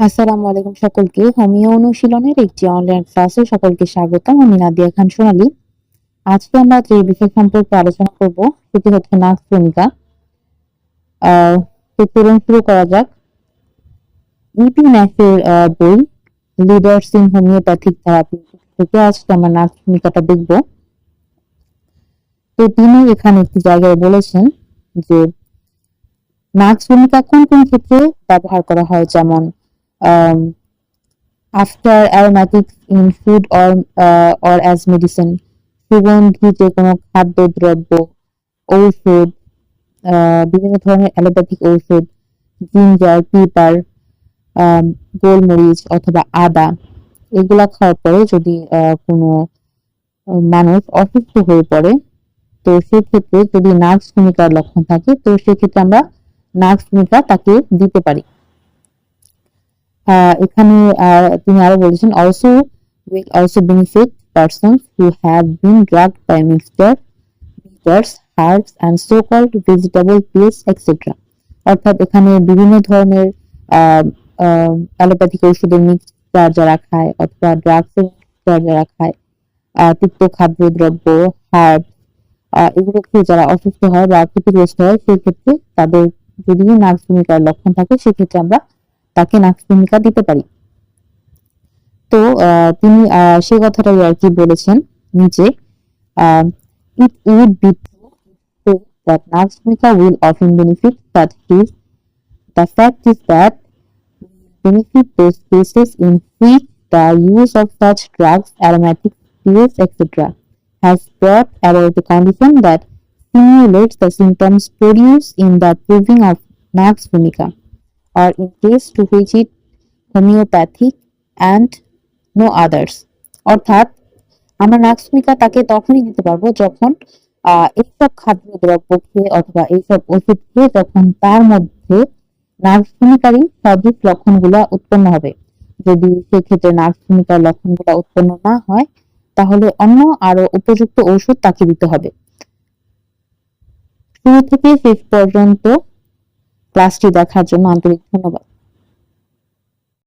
আসসালামু আলাইকুম সকলকে। হোমিও অনুশীলনের একটি অনলাইন ক্লাসে সকলকে স্বাগতম। আমি নাদিয়া খান সোনালি। আজকে আমরা যে বিষয় সম্পর্কে আলোচনা করব। সেটি হচ্ছে নাক ভূমিকা। শুরু করা যাক। ইপি ম্যাথের বই লিডার্স ইন হোমিওপ্যাথিক থেরাপি থেকে আজকে আমরা নাক ভূমিকাটা দেখব। তো তিনি এখানে একটি জায়গায় বলেছেন যে নাক্স ভূমিকা কোন কোন ক্ষেত্রে ব্যবহার করা হয়? যেমন um, after aromatics in food or uh, or as medicine. সুগন্ধি যে কোনো খাদ্যদ্রব্য ঔষধ আহ, বিভিন্ন ধরনের অ্যালোপ্যাথিক ঔষধ জিঞ্জার পিপার গোলমরিচ অথবা আদা এগুলা খাওয়ার পরে যদি কোনো মানুষ অসুস্থ হয়ে পড়ে তো সেক্ষেত্রে যদি নার্ভস ভূমিকার লক্ষণ থাকে তো সেক্ষেত্রে আমরা নার্ভস ভূমিকা তাকে দিতে পারি। এখানে তিনি আরও বলেছেন also will also benefit persons who have been drugged by mixture bitters herbs and so-called vegetable pills etc অর্থাৎ এখানে বিভিন্ন ধরনের অ্যালোপ্যাথিক ঔষধের মিক্সচার যারা খায় অথবা ড্রাগসের মিক্সচার যারা খায় তিক্ত খাদ্যদ্রব্য হার্ব এগুলো খেয়ে যারা অসুস্থ হয় বা ক্ষতিগ্রস্ত হয়, সেক্ষেত্রে তাদের যদি নার্ভস ভূমিকার লক্ষণ থাকে, সেক্ষেত্রে আমরা তাকে নাক্স ভূমিকা দিতে পারি তো তিনি সে কথাটাই আর কি বলেছেন নিচে উড বি ট্রু that ভূমিকা will often benefit that is the fact is that benefit those cases in which the use of such drugs aromatic pills etc has brought about a condition that stimulates the symptoms produced in the proving of nax ভূমিকা or in case to which it homeopathic, and no others. অর্থাৎ, আমরা নাক্সমিকা তাকে তখনই দিতে পারব যখন এইসব খাদ্যদ্রব্য খেয়ে অথবা এইসব ওষুধ যখন তার মধ্যে নার্ভভূমিকারী সদৃশ লক্ষণগুলো উৎপন্ন হবে। যদি সেক্ষেত্রে নার্ভভূমিকার লক্ষণগুলো উৎপন্ন না হয়, তাহলে অন্য আরও উপযুক্ত ঔষধ তাকে দিতে হবে। শুরু থেকে শেষ পর্যন্ত ক্লাসটি দেখার জন্য আন্তরিক ধন্যবাদ।